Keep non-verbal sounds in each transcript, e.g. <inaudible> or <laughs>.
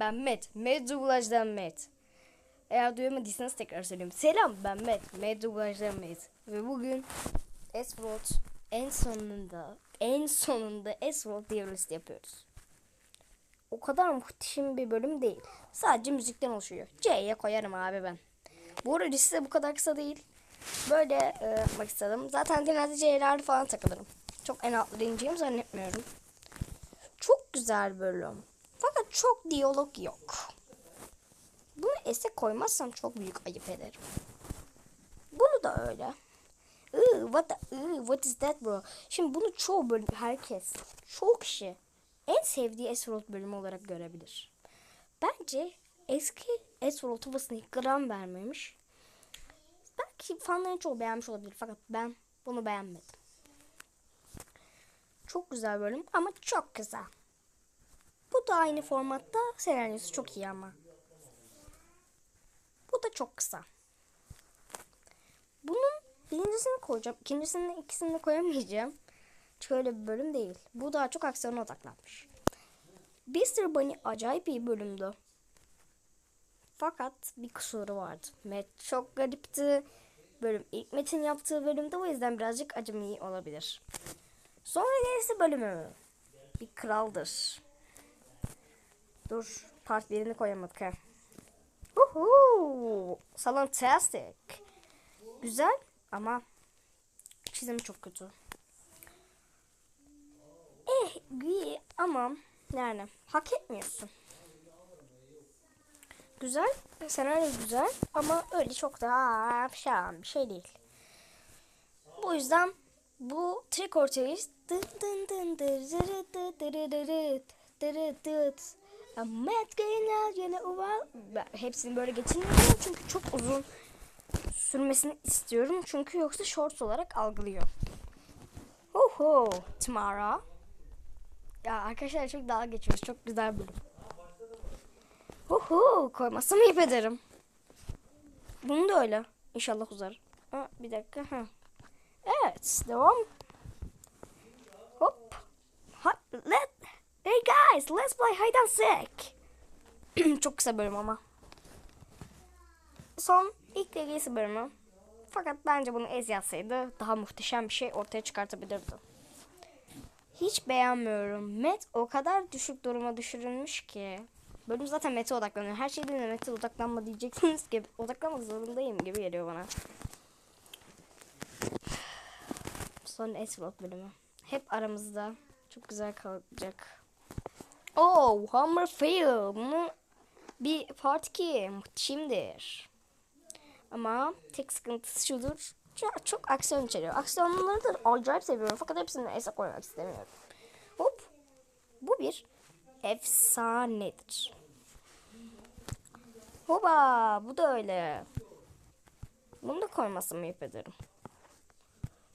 ben Met. Met dublajdan Met. Eğer duymadıysanız tekrar söyleyeyim. Selam ben Met. Met dublajdan Met. Ve bugün Esworld en sonunda en sonunda bir liste yapıyoruz. O kadar muhteşem bir bölüm değil. Sadece müzikten oluşuyor. C'ye koyarım abi ben. Bu arada liste bu kadar kısa değil. Böyle e, yapmak istedim. Zaten genelde C'lerde falan takılırım. Çok en ineceğimi zannetmiyorum. Çok güzel bölüm. Fakat çok diyalog yok. Bunu ese koymazsam çok büyük ayıp ederim. Bunu da öyle. Iı, what, the, ıı, what is that bro? Şimdi bunu çoğu bölüm herkes, çoğu kişi en sevdiği Esworld bölümü olarak görebilir. Bence eski Esworld tuvasını gram vermemiş. Belki fanların çoğu beğenmiş olabilir fakat ben bunu beğenmedim. Çok güzel bölüm ama çok kısa. Bu da aynı formatta senaryosu çok iyi ama. Bu da çok kısa. Bunun birincisini koyacağım. ikincisini ikisini de koyamayacağım. Çünkü öyle bir bölüm değil. Bu daha çok aksiyona odaklanmış. Mr. Bunny acayip iyi bölümdü. Fakat bir kusuru vardı. Matt çok garipti. Bölüm ilk Matt'in yaptığı bölümde o yüzden birazcık acemi olabilir. Sonra gerisi bölümü. Bir kraldır. Dur. Part 1'ini koyamadık ha. Uhu. Fantastic. Güzel ama çizimi çok kötü. Eh iyi ama yani hak etmiyorsun. Güzel. Senaryo güzel ama öyle çok da şahan bir şey değil. Bu yüzden bu trick or treat dın dırı. Ahmet Gönül yine uval. Hepsini böyle geçirmiyorum çünkü çok uzun sürmesini istiyorum. Çünkü yoksa shorts olarak algılıyor. Oho, Tamara. Ya arkadaşlar çok dalga geçiyoruz. Çok güzel bölüm. Oho, koymazsam ayıp ederim. Bunu da öyle. İnşallah uzar. Ha, bir dakika. Ha. Evet, devam. Hop. Ha, let. Hey guys, let's play hide and seek. <clears throat> çok kısa bölüm ama. Son ilk DGS bölümü. Fakat bence bunu ez yazsaydı daha muhteşem bir şey ortaya çıkartabilirdi. Hiç beğenmiyorum. Met o kadar düşük duruma düşürülmüş ki. Bölüm zaten Met'e odaklanıyor. Her şeyden de Met'e odaklanma diyeceksiniz ki odaklanmak zorundayım gibi geliyor bana. Son Eswald bölümü. Hep aramızda. Çok güzel kalacak. Oh, Hammerfield. Bunu bir part 2 muhteşemdir. Ama tek sıkıntısı şudur. Çok, çok aksiyon içeriyor. Aksiyonları da acayip seviyorum. Fakat hepsini esa koymak istemiyorum. Hop. Bu bir efsanedir. Hoba. Bu da öyle. Bunu da koymasını yap ederim.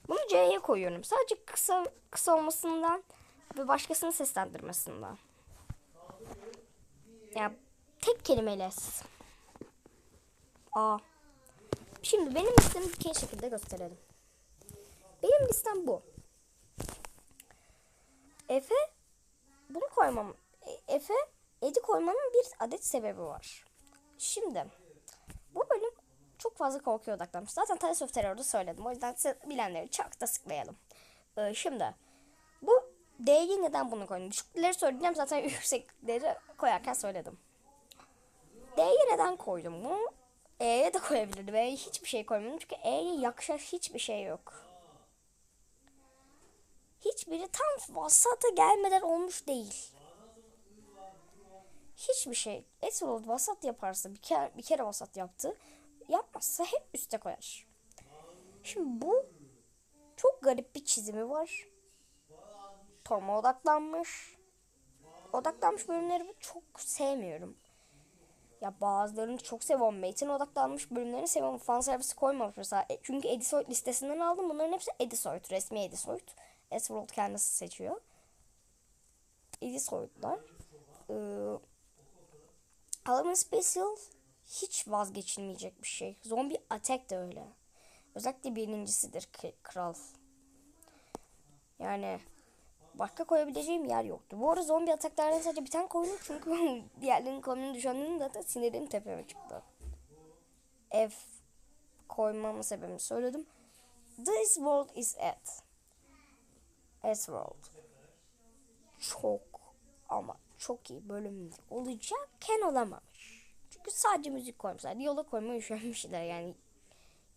Bunu C'ye koyuyorum. Sadece kısa kısa olmasından ve başkasını seslendirmesinden. Ya tek kelimeyle. A. Şimdi benim listemi bir kez şekilde gösterelim. Benim listem bu. Efe bunu koymam. E, Efe Edi koymamın bir adet sebebi var. Şimdi bu bölüm çok fazla korkuya odaklanmış. Zaten Tales of Terror'da söyledim. O yüzden bilenleri çok da sıklayalım. Ee, şimdi D'yi neden bunu koydum? Düşükleri söyleyeceğim zaten <laughs> yüksekleri koyarken söyledim. D'yi neden koydum? Bunu E'ye de koyabilirdim. E'ye hiçbir şey koymadım. Çünkü E'ye yakışan hiçbir şey yok. Hiçbiri tam vasata gelmeden olmuş değil. Hiçbir şey. Esworld vasat yaparsa bir kere, bir kere vasat yaptı. Yapmazsa hep üste koyar. Şimdi bu çok garip bir çizimi var. Tom'a odaklanmış. Odaklanmış bölümleri çok sevmiyorum. Ya bazılarını çok seviyorum. Mate'in odaklanmış bölümlerini seviyorum. Fan servisi koymamış mesela. E, çünkü Edisoid listesinden aldım. Bunların hepsi Edisoid. Resmi Edisoid. Esworld kendisi seçiyor. Edisoid'lar. Ee, Alarm Special hiç vazgeçilmeyecek bir şey. Zombie Attack de öyle. Özellikle birincisidir Kral. Yani Başka koyabileceğim yer yoktu. Bu arada zombi ataklardan sadece bir tane koydum çünkü <laughs> diğerlerinin koyduğunu düşündüğümde zaten sinirlerim tepeme çıktı. F koymamın sebebini söyledim. This world is it. S world. Çok ama çok iyi bölüm olacakken olamamış. Çünkü sadece müzik koymuşlar. Yola koymayı üşenmişler yani.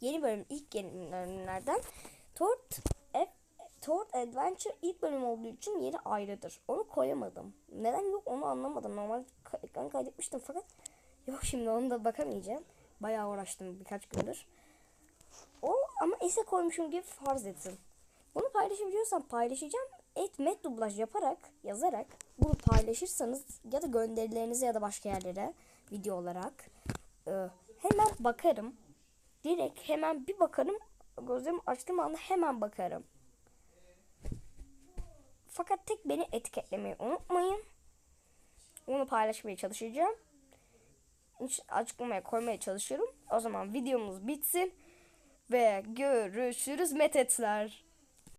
Yeni bölüm ilk yeni bölümlerden Tort Tort Adventure ilk bölüm olduğu için yeri ayrıdır. Onu koyamadım. Neden yok onu anlamadım. Normal ekran kaydetmiştim fakat yok şimdi onu da bakamayacağım. Bayağı uğraştım birkaç gündür. O ama ise koymuşum gibi farz etsin. Bunu paylaşabiliyorsam paylaşacağım. Et met dublaj yaparak, yazarak bunu paylaşırsanız ya da gönderilerinize ya da başka yerlere video olarak e, hemen bakarım. Direkt hemen bir bakarım. Gözlerimi açtığım anda hemen bakarım. Fakat tek beni etiketlemeyi unutmayın. Onu paylaşmaya çalışacağım. Hiç açıklamaya koymaya çalışıyorum. O zaman videomuz bitsin. Ve görüşürüz metetler.